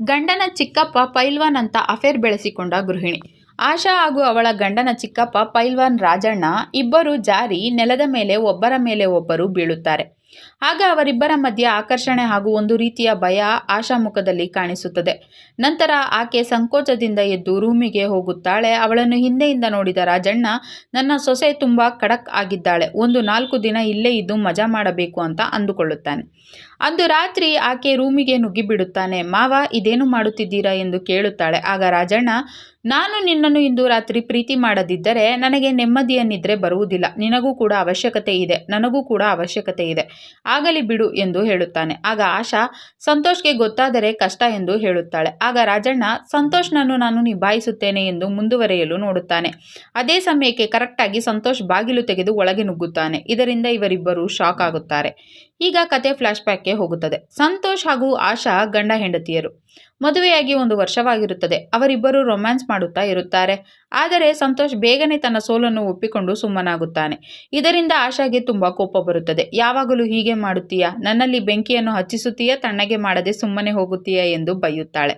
ಗಂಡನ ಚಿಕ್ಕಪ್ಪ ಪೈಲ್ವಾನ್ ಅಂತ ಅಫೇರ್ ಬೆಳೆಸಿಕೊಂಡ ಗೃಹಿಣಿ. ಆಶಾ ಹಾಗೂ ಅವಳ ಗಂಡನ ಚಿಕ್ಕಪ್ಪ ಪೈಲ್ವಾನ್ ರಾಜಣ್ಣ ಇಬ್ಬರು ಜಾರಿ ನೆಲದ ಮೇಲೆ ಒಬ್ಬರ ಮೇಲೆ ಒಬ್ಬರು ಬೀಳುತ್ತಾರೆ. ಆಗ ಅವರಿಬ್ಬರ ಮಧ್ಯೆ ಆಕರ್ಷಣೆ ಹಾಗೂ ಒಂದು ರೀತಿಯ ಭಯ ಆಶಾ ಮುಖದಲ್ಲಿ ಕಾಣಿಸುತ್ತದೆ. ನಂತರ ಆಕೆ ಸಂಕೋಚದಿಂದ ಎದ್ದು ರೂಮಿಗೆ ಹೋಗುತ್ತಾಳೆ. ಅವಳನ್ನು ಹಿಂದೆಯಿಂದ ನೋಡಿದ ರಾಜಣ್ಣ, ನನ್ನ ಸೊಸೆ ತುಂಬ ಖಡಕ್ ಆಗಿದ್ದಾಳೆ. ಒಂದು ನಾಲ್ಕು ದಿನ ಇಲ್ಲೇ ಇದ್ದು ಮಜಾ ಮಾಡಬೇಕು ಅಂತ ಅಂದುಕೊಳ್ಳುತ್ತಾನೆ. ಅಂದು ರಾತ್ರಿ ಆಕೆ ರೂಮಿಗೆ ನುಗ್ಗಿಬಿಡುತ್ತಾನೆ. ಮಾವ, ಇದೇನು ಮಾಡುತ್ತಿದ್ದೀರಾ ಎಂದು ಕೇಳುತ್ತಾಳೆ. ಆಗ ರಾಜಣ್ಣ, ನಾನು ನಿನ್ನನ್ನು ಇಂದು ರಾತ್ರಿ ಪ್ರೀತಿ ಮಾಡದಿದ್ದರೆ ನನಗೆ ನೆಮ್ಮದಿಯ ನಿದ್ರೆ ಬರುವುದಿಲ್ಲ. ನಿನಗೂ ಕೂಡ ಅವಶ್ಯಕತೆ ಇದೆ. ನನಗೂ ಕೂಡ ಅವಶ್ಯಕತೆ ಇದೆ. ಆಗಲಿ ಬಿಡು ಎಂದು ಹೇಳುತ್ತಾನೆ. ಆಗ ಆಶಾ, ಸಂತೋಷ್ಗೆ ಗೊತ್ತಾದರೆ ಕಷ್ಟ ಎಂದು ಹೇಳುತ್ತಾಳೆ. ಆಗ ರಾಜಣ್ಣ, ಸಂತೋಷ್ನನ್ನು ನಾನು ನಿಭಾಯಿಸುತ್ತೇನೆ ಎಂದು ಮುಂದುವರೆಯಲು ನೋಡುತ್ತಾನೆ. ಅದೇ ಸಮಯಕ್ಕೆ ಕರೆಕ್ಟಾಗಿ ಸಂತೋಷ್ ಬಾಗಿಲು ತೆಗೆದು ಒಳಗೆ ನುಗ್ಗುತ್ತಾನೆ. ಇದರಿಂದ ಇವರಿಬ್ಬರು ಶಾಕ್ ಆಗುತ್ತಾರೆ. ಈಗ ಕತೆ ಫ್ಲಾಶ್ಬ್ಯಾಕ್ಗೆ ಹೋಗುತ್ತದೆ. ಸಂತೋಷ್ ಹಾಗೂ ಆಶಾ ಗಂಡ ಹೆಂಡತಿಯರು. ಮದುವೆಯಾಗಿ ಒಂದು ವರ್ಷವಾಗಿರುತ್ತದೆ. ಅವರಿಬ್ಬರು ರೊಮ್ಯಾನ್ಸ್ ಮಾಡುತ್ತಾ ಇರುತ್ತಾರೆ. ಆದರೆ ಸಂತೋಷ್ ಬೇಗನೆ ತನ್ನ ಸೋಲನ್ನು ಒಪ್ಪಿಕೊಂಡು ಸುಮ್ಮನಾಗುತ್ತಾನೆ. ಇದರಿಂದ ಆಶಾಗೆ ತುಂಬ ಕೋಪ ಬರುತ್ತದೆ. ಯಾವಾಗಲೂ ಹೀಗೆ ಮಾಡುತ್ತೀಯಾ? ನನ್ನಲ್ಲಿ ಬೆಂಕಿಯನ್ನು ಹಚ್ಚಿಸುತ್ತೀಯಾ? ತಣ್ಣಗೆ ಮಾಡದೆ ಸುಮ್ಮನೆ ಹೋಗುತ್ತೀಯಾ? ಎಂದು ಬೈಯುತ್ತಾಳೆ.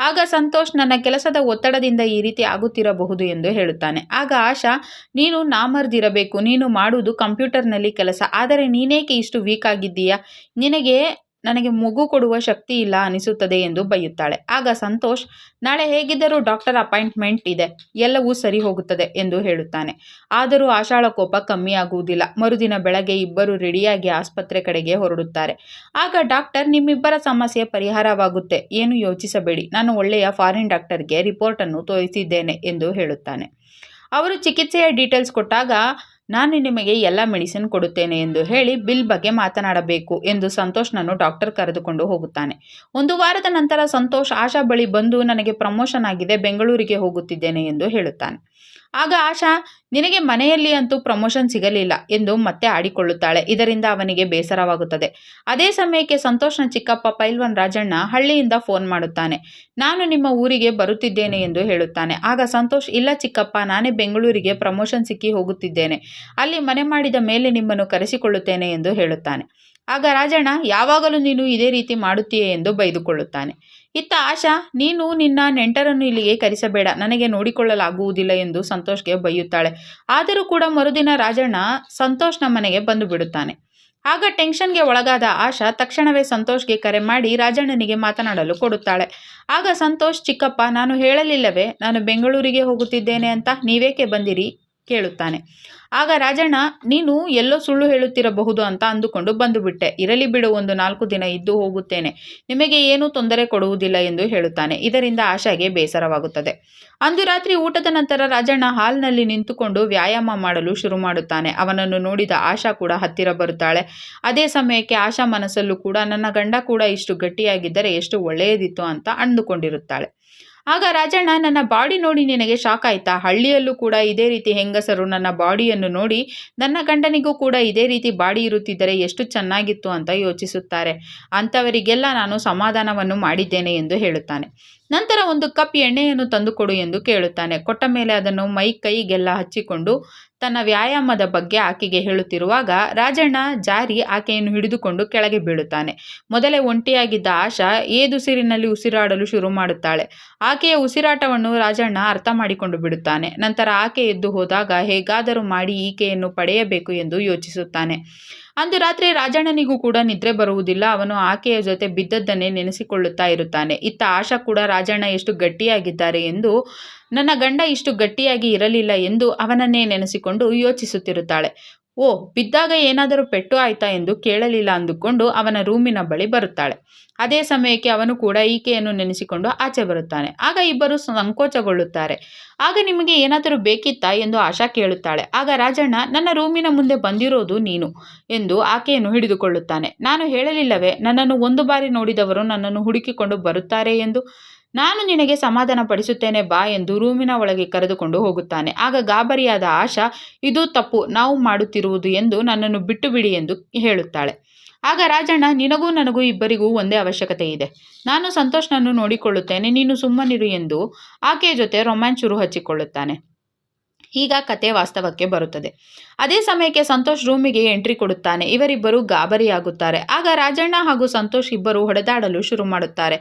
ಆಗ ಸಂತೋಷ್ ನನ್ನ ಕೆಲಸದ ಒತ್ತಡದಿಂದ ಈ ರೀತಿ ಆಗುತ್ತಿರಬಹುದು ಎಂದು ಹೇಳುತ್ತಾನೆ. ಆಗ ಆಶಾ, ನೀನು ನಾಮರ್ದಿರಬೇಕು. ನೀನು ಮಾಡುವುದು ಕಂಪ್ಯೂಟರ್ನಲ್ಲಿ ಕೆಲಸ. ಆದರೆ ನೀನೇಕೆ ಇಷ್ಟು ವೀಕ್ ಆಗಿದ್ದೀಯಾ? ನಿನಗೆ ನನಗೆ ಮಗು ಕೊಡುವ ಶಕ್ತಿ ಇಲ್ಲ ಅನಿಸುತ್ತದೆ ಎಂದು ಬೈಯುತ್ತಾಳೆ. ಆಗ ಸಂತೋಷ್, ನಾಳೆ ಹೇಗಿದ್ದರೂ ಡಾಕ್ಟರ್ ಅಪಾಯಿಂಟ್ಮೆಂಟ್ ಇದೆ, ಎಲ್ಲವೂ ಸರಿ ಹೋಗುತ್ತದೆ ಎಂದು ಹೇಳುತ್ತಾನೆ. ಆದರೂ ಆಶಾಳ ಕೋಪ ಕಮ್ಮಿಯಾಗುವುದಿಲ್ಲ ಮರುದಿನ ಬೆಳಗ್ಗೆ ಇಬ್ಬರು ರೆಡಿಯಾಗಿ ಆಸ್ಪತ್ರೆ ಕಡೆಗೆ ಹೊರಡುತ್ತಾರೆ. ಆಗ ಡಾಕ್ಟರ್, ನಿಮ್ಮಿಬ್ಬರ ಸಮಸ್ಯೆ ಪರಿಹಾರವಾಗುತ್ತೆ. ಏನು ಯೋಚಿಸಬೇಡಿ. ನಾನು ಒಳ್ಳೆಯ ಫಾರಿನ್ ಡಾಕ್ಟರ್ಗೆ ರಿಪೋರ್ಟನ್ನು ತೋರಿಸಿದ್ದೇನೆ ಎಂದು ಹೇಳುತ್ತಾನೆ. ಅವರು ಚಿಕಿತ್ಸೆಯ ಡೀಟೇಲ್ಸ್ ಕೊಟ್ಟಾಗ ನಾನು ನಿಮಗೆ ಎಲ್ಲ ಮೆಡಿಸಿನ್ ಕೊಡುತ್ತೇನೆ ಎಂದು ಹೇಳಿ ಬಿಲ್ ಬಗ್ಗೆ ಮಾತನಾಡಬೇಕು ಎಂದು ಸಂತೋಷ್ನನ್ನು ಡಾಕ್ಟರ್ ಕರೆದುಕೊಂಡು ಹೋಗುತ್ತಾನೆ. ಒಂದು ವಾರದ ನಂತರ ಸಂತೋಷ್ ಆಶಾ ಬಳಿ ಬಂದು ನನಗೆ ಪ್ರಮೋಷನ್ ಆಗಿದೆ, ಬೆಂಗಳೂರಿಗೆ ಹೋಗುತ್ತಿದ್ದೇನೆ ಎಂದು ಹೇಳುತ್ತಾನೆ. ಆಗ ಆಶಾ, ನಿನಗೆ ಮನೆಯಲ್ಲಿ ಅಂತೂ ಪ್ರಮೋಷನ್ ಸಿಗಲಿಲ್ಲ ಎಂದು ಮತ್ತೆ ಆಡಿಕೊಳ್ಳುತ್ತಾಳೆ. ಇದರಿಂದ ಅವನಿಗೆ ಬೇಸರವಾಗುತ್ತದೆ. ಅದೇ ಸಮಯಕ್ಕೆ ಸಂತೋಷ್ನ ಚಿಕ್ಕಪ್ಪ ಪೈಲ್ವನ್ ರಾಜಣ್ಣ ಹಳ್ಳಿಯಿಂದ ಫೋನ್ ಮಾಡುತ್ತಾನೆ. ನಾನು ನಿಮ್ಮ ಊರಿಗೆ ಬರುತ್ತಿದ್ದೇನೆ ಎಂದು ಹೇಳುತ್ತಾನೆ. ಆಗ ಸಂತೋಷ್, ಇಲ್ಲ ಚಿಕ್ಕಪ್ಪ, ನಾನೇ ಬೆಂಗಳೂರಿಗೆ ಪ್ರಮೋಷನ್ ಸಿಕ್ಕಿ ಹೋಗುತ್ತಿದ್ದೇನೆ. ಅಲ್ಲಿ ಮನೆ ಮಾಡಿದ ಮೇಲೆ ನಿಮ್ಮನ್ನು ಕರೆಸಿಕೊಳ್ಳುತ್ತೇನೆ ಎಂದು ಹೇಳುತ್ತಾನೆ. ಆಗ ರಾಜಣ್ಣ, ಯಾವಾಗಲೂ ನೀನು ಇದೇ ರೀತಿ ಮಾಡುತ್ತೀಯೇ ಎಂದು ಬೈದುಕೊಳ್ಳುತ್ತಾನೆ. ಇತ್ತ ಆಶಾ, ನೀನು ನಿನ್ನ ನೆಂಟರನ್ನು ಇಲ್ಲಿಗೆ ಕರೆಸಬೇಡ. ನನಗೆ ನೋಡಿಕೊಳ್ಳಲಾಗುವುದಿಲ್ಲ ಎಂದು ಸಂತೋಷ್ಗೆ ಬೈಯುತ್ತಾಳೆ. ಆದರೂ ಕೂಡ ಮರುದಿನ ರಾಜಣ್ಣ ಸಂತೋಷ್ನ ಮನೆಗೆ ಬಂದು ಬಿಡುತ್ತಾನೆ. ಆಗ ಟೆನ್ಷನ್ಗೆ ಒಳಗಾದ ಆಶಾ ತಕ್ಷಣವೇ ಸಂತೋಷ್ಗೆ ಕರೆ ಮಾಡಿ ರಾಜಣ್ಣನಿಗೆ ಮಾತನಾಡಲು ಕೊಡುತ್ತಾಳೆ. ಆಗ ಸಂತೋಷ್, ಚಿಕ್ಕಪ್ಪ, ನಾನು ಹೇಳಲಿಲ್ಲವೇ? ನಾನು ಬೆಂಗಳೂರಿಗೆ ಹೋಗುತ್ತಿದ್ದೇನೆ ಅಂತ ನೀವೇಕೆ ಬಂದಿರಿ? ಕೇಳುತ್ತಾನೆ. ಆಗ ರಾಜಣ್ಣ, ನೀನು ಎಲ್ಲೋ ಸುಳ್ಳು ಹೇಳುತ್ತಿರಬಹುದು ಅಂತ ಅಂದುಕೊಂಡು ಬಂದುಬಿಟ್ಟೆ. ಇರಲಿ ಬಿಡು, ಒಂದು ನಾಲ್ಕು ದಿನ ಇದ್ದು ಹೋಗುತ್ತೇನೆ. ನಿಮಗೆ ಏನೂ ತೊಂದರೆ ಕೊಡುವುದಿಲ್ಲ ಎಂದು ಹೇಳುತ್ತಾನೆ. ಇದರಿಂದ ಆಶಾಗೆ ಬೇಸರವಾಗುತ್ತದೆ. ಅಂದು ರಾತ್ರಿ ಊಟದ ನಂತರ ರಾಜಣ್ಣ ಹಾಲ್ನಲ್ಲಿ ನಿಂತುಕೊಂಡು ವ್ಯಾಯಾಮ ಮಾಡಲು ಶುರು ಮಾಡುತ್ತಾನೆ. ಅವನನ್ನು ನೋಡಿದ ಆಶಾ ಕೂಡ ಹತ್ತಿರ ಬರುತ್ತಾಳೆ. ಅದೇ ಸಮಯಕ್ಕೆ ಆಶಾ ಮನಸ್ಸಲ್ಲೂ ಕೂಡ, ನನ್ನ ಗಂಡ ಕೂಡ ಇಷ್ಟು ಗಟ್ಟಿಯಾಗಿದ್ದರೆ ಎಷ್ಟು ಒಳ್ಳೆಯದಿತ್ತು ಅಂತ ಅಂದುಕೊಂಡಿರುತ್ತಾಳೆ. ಆಗ ರಾಜಣ್ಣ, ನನ್ನ ಬಾಡಿ ನೋಡಿ ನಿನಗೆ ಶಾಕ್ ಆಯ್ತಾ? ಹಳ್ಳಿಯಲ್ಲೂ ಕೂಡ ಇದೇ ರೀತಿ ಹೆಂಗಸರು ನನ್ನ ಬಾಡಿಯನ್ನು ನೋಡಿ ನನ್ನ ಗಂಡನಿಗೂ ಕೂಡ ಇದೇ ರೀತಿ ಬಾಡಿ ಇರುತ್ತಿದ್ದರೆ ಎಷ್ಟು ಚೆನ್ನಾಗಿತ್ತು ಅಂತ ಯೋಚಿಸುತ್ತಾರೆ. ಅಂಥವರಿಗೆಲ್ಲ ನಾನು ಸಮಾಧಾನವನ್ನು ಮಾಡಿದ್ದೇನೆ ಎಂದು ಹೇಳುತ್ತಾನೆ. ನಂತರ ಒಂದು ಕಪ್ ಎಣ್ಣೆಯನ್ನು ತಂದುಕೊಡು ಎಂದು ಕೇಳುತ್ತಾನೆ. ಕೊಟ್ಟ ಮೇಲೆ ಅದನ್ನು ಮೈ ಕೈಗೆಲ್ಲ ಹಚ್ಚಿಕೊಂಡು ತನ್ನ ವ್ಯಾಯಾಮದ ಬಗ್ಗೆ ಆಕೆಗೆ ಹೇಳುತ್ತಿರುವಾಗ ರಾಜಣ್ಣ ಜಾರಿ ಆಕೆಯನ್ನು ಹಿಡಿದುಕೊಂಡು ಕೆಳಗೆ ಬೀಳುತ್ತಾನೆ. ಮೊದಲೇ ಒಂಟಿಯಾಗಿದ್ದ ಆಶಾ ಏದುಸಿರಿನಲ್ಲಿ ಉಸಿರಾಡಲು ಶುರು ಮಾಡುತ್ತಾಳೆ. ಆಕೆಯ ಉಸಿರಾಟವನ್ನು ರಾಜಣ್ಣ ಅರ್ಥ ಮಾಡಿಕೊಂಡು ಬಿಡುತ್ತಾನೆ. ನಂತರ ಆಕೆ ಎದ್ದು ಹೋದಾಗ ಹೇಗಾದರೂ ಮಾಡಿ ಈಕೆಯನ್ನು ಪಡೆಯಬೇಕು ಎಂದು ಯೋಚಿಸುತ್ತಾನೆ. ಅಂದು ರಾತ್ರಿ ರಾಜಣ್ಣನಿಗೂ ಕೂಡ ನಿದ್ರೆ ಬರುವುದಿಲ್ಲ. ಅವನು ಆಕೆಯ ಜೊತೆ ಬಿದ್ದದ್ದನ್ನೇ ನೆನೆಸಿಕೊಳ್ಳುತ್ತಾ ಇರುತ್ತಾನೆ. ಇತ್ತ ಆಶಾ ಕೂಡ, ರಾಜಣ್ಣ, ಎಷ್ಟು ಗಟ್ಟಿಯಾಗಿದ್ದಾರೆ ಎಂದು, ನನ್ನ ಗಂಡ ಇಷ್ಟು ಗಟ್ಟಿಯಾಗಿ ಇರಲಿಲ್ಲ ಎಂದು ಅವನನ್ನೇ ನೆನೆಸಿಕೊಂಡು ಯೋಚಿಸುತ್ತಿರುತ್ತಾಳೆ. ಓ, ಬಿದ್ದಾಗ ಏನಾದರೂ ಪೆಟ್ಟು ಆಯ್ತಾ ಎಂದು ಕೇಳಲಿಲ್ಲ ಅಂದುಕೊಂಡು ಅವನ ರೂಮಿನ ಬಳಿ ಬರುತ್ತಾಳೆ. ಅದೇ ಸಮಯಕ್ಕೆ ಅವನು ಕೂಡ ಈಕೆಯನ್ನು ನೆನೆಸಿಕೊಂಡು ಆಚೆ ಬರುತ್ತಾನೆ. ಆಗ ಇಬ್ಬರು ಸಂಕೋಚಗೊಳ್ಳುತ್ತಾರೆ. ಆಗ ನಿಮಗೆ ಏನಾದರೂ ಬೇಕಿತ್ತಾ ಎಂದು ಆಶಾ ಕೇಳುತ್ತಾಳೆ. ಆಗ ರಾಜಣ್ಣ, ನನ್ನ ರೂಮಿನ ಮುಂದೆ ಬಂದಿರೋದು ನೀನು ಎಂದು ಆಕೆಯನ್ನು ಹಿಡಿದುಕೊಳ್ಳುತ್ತಾನೆ. ನಾನು ಹೇಳಲಿಲ್ಲವೇ, ನನ್ನನ್ನು ಒಂದು ಬಾರಿ ನೋಡಿದವರು ನನ್ನನ್ನು ಹುಡುಕಿಕೊಂಡು ಬರುತ್ತಾರೆ ಎಂದು? ನಾನು ನಿನಗೆ ಸಮಾಧಾನ ಪಡಿಸುತ್ತೇನೆ ಬಾ ಎಂದು ರೂಮಿನ ಒಳಗೆ ಕರೆದುಕೊಂಡು ಹೋಗುತ್ತಾನೆ. ಆಗ ಗಾಬರಿಯಾದ ಆಶಾ, ಇದು ತಪ್ಪು, ನಾವು ಮಾಡುತ್ತಿರುವುದು ಎಂದು ನನ್ನನ್ನು ಬಿಟ್ಟು ಬಿಡಿ ಎಂದು ಹೇಳುತ್ತಾಳೆ. ಆಗ ರಾಜಣ್ಣ, ನಿನಗೂ ನನಗೂ ಇಬ್ಬರಿಗೂ ಒಂದೇ ಅವಶ್ಯಕತೆ ಇದೆ. ನಾನು ಸಂತೋಷ್ನನ್ನು ನೋಡಿಕೊಳ್ಳುತ್ತೇನೆ, ನೀನು ಸುಮ್ಮನಿರು ಎಂದು ಆಕೆಯ ಜೊತೆ ರೊಮ್ಯಾನ್ಸ್ ಶುರು ಹಚ್ಚಿಕೊಳ್ಳುತ್ತಾನೆ. ಈಗ ಕತೆ ವಾಸ್ತವಕ್ಕೆ ಬರುತ್ತದೆ. ಅದೇ ಸಮಯಕ್ಕೆ ಸಂತೋಷ್ ರೂಮಿಗೆ ಎಂಟ್ರಿ ಕೊಡುತ್ತಾನೆ. ಇವರಿಬ್ಬರು ಗಾಬರಿಯಾಗುತ್ತಾರೆ. ಆಗ ರಾಜಣ್ಣ ಹಾಗೂ ಸಂತೋಷ್ ಇಬ್ಬರು ಹೊಡೆದಾಡಲು ಶುರು ಮಾಡುತ್ತಾರೆ.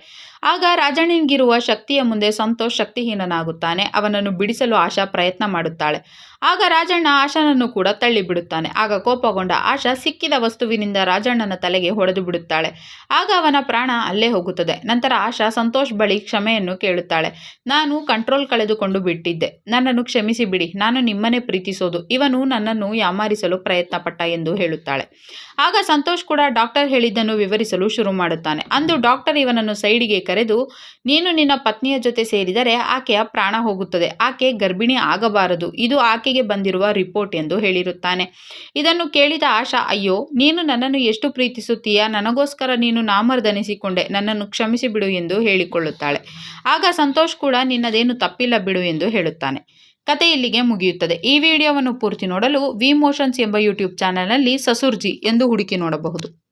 ಆಗ ರಾಜಣ್ಣನಿಗಿರುವ ಶಕ್ತಿಯ ಮುಂದೆ ಸಂತೋಷ್ ಶಕ್ತಿಹೀನನಾಗುತ್ತಾನೆ. ಅವನನ್ನು ಬಿಡಿಸಲು ಆಶಾ ಪ್ರಯತ್ನ ಮಾಡುತ್ತಾಳೆ. ಆಗ ರಾಜಣ್ಣ ಆಶಾನನ್ನು ಕೂಡ ತಳ್ಳಿಬಿಡುತ್ತಾನೆ. ಆಗ ಕೋಪಗೊಂಡ ಆಶಾ ಸಿಕ್ಕಿದ ವಸ್ತುವಿನಿಂದ ರಾಜಣ್ಣನ ತಲೆಗೆ ಹೊಡೆದು ಬಿಡುತ್ತಾಳೆ ಆಗ ಅವನ ಪ್ರಾಣ ಅಲ್ಲೇ ಹೋಗುತ್ತದೆ. ನಂತರ ಆಶಾ ಸಂತೋಷ್ ಬಳಿ ಕ್ಷಮೆಯನ್ನು ಕೇಳುತ್ತಾಳೆ. ನಾನು ಕಂಟ್ರೋಲ್ ಕಳೆದುಕೊಂಡು ಬಿಟ್ಟಿದ್ದೆ. ನನ್ನನ್ನು ಕ್ಷಮಿಸಿ ಬಿಡಿ. ನಾನು ನಿಮ್ಮನ್ನೇ ಪ್ರೀತಿಸೋದು. ಇವನು ನನ್ನನ್ನು ಯಾಮಾರಿಸಲು ಪ್ರಯತ್ನ ಪಟ್ಟ ಎಂದು ಹೇಳುತ್ತಾಳೆ. ಆಗ ಸಂತೋಷ್ ಕೂಡ ಡಾಕ್ಟರ್ ಹೇಳಿದ್ದನ್ನು ವಿವರಿಸಲು ಶುರು ಮಾಡುತ್ತಾನೆ. ಅಂದು ಡಾಕ್ಟರ್ ಇವನನ್ನು ಸೈಡಿಗೆ ಕರೆದು, ನೀನು ನಿನ್ನ ಪತ್ನಿಯ ಜೊತೆ ಸೇರಿದರೆ ಆಕೆಯ ಪ್ರಾಣ ಹೋಗುತ್ತದೆ. ಆಕೆ ಗರ್ಭಿಣಿ ಆಗಬಾರದು. ಇದು ಆಕೆಗೆ ಬಂದಿರುವ ರಿಪೋರ್ಟ್ ಎಂದು ಹೇಳಿರುತ್ತಾನೆ. ಇದನ್ನು ಕೇಳಿದ ಆಶಾ, ಅಯ್ಯೋ, ನೀನು ನನ್ನನ್ನು ಎಷ್ಟು ಪ್ರೀತಿಸುತ್ತೀಯಾ? ನನಗೋಸ್ಕರ ನೀನು ನಾಮರ್ದನಿಸಿಕೊಂಡೆ. ನನ್ನನ್ನು ಕ್ಷಮಿಸಿ ಬಿಡು ಎಂದು ಹೇಳಿಕೊಳ್ಳುತ್ತಾಳೆ. ಆಗ ಸಂತೋಷ್ ಕೂಡ, ನಿನ್ನದೇನು ತಪ್ಪಿಲ್ಲ ಬಿಡು ಎಂದು ಹೇಳುತ್ತಾನೆ. ಕತೆ ಇಲ್ಲಿಗೆ ಮುಗಿಯುತ್ತದೆ. ಈ ವಿಡಿಯೋವನ್ನು ಪೂರ್ತಿ ನೋಡಲು ವಿ ಮೋಷನ್ಸ್ ಎಂಬ ಯೂಟ್ಯೂಬ್ ಚಾನಲ್ನಲ್ಲಿ ಸಸುರ್ಜಿ ಎಂದು ಹುಡುಕಿ ನೋಡಬಹುದು.